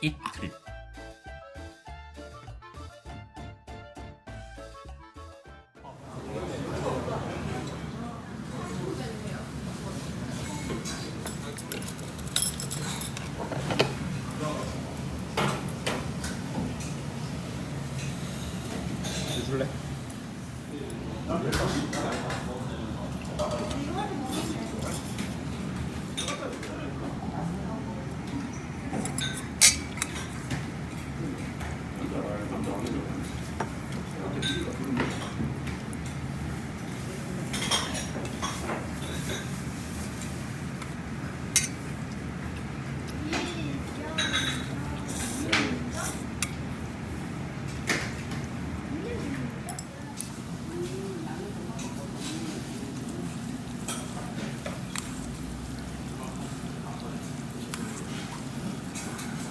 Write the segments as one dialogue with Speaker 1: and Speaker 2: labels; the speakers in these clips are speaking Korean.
Speaker 1: 이틀
Speaker 2: 줄래?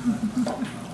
Speaker 2: はい。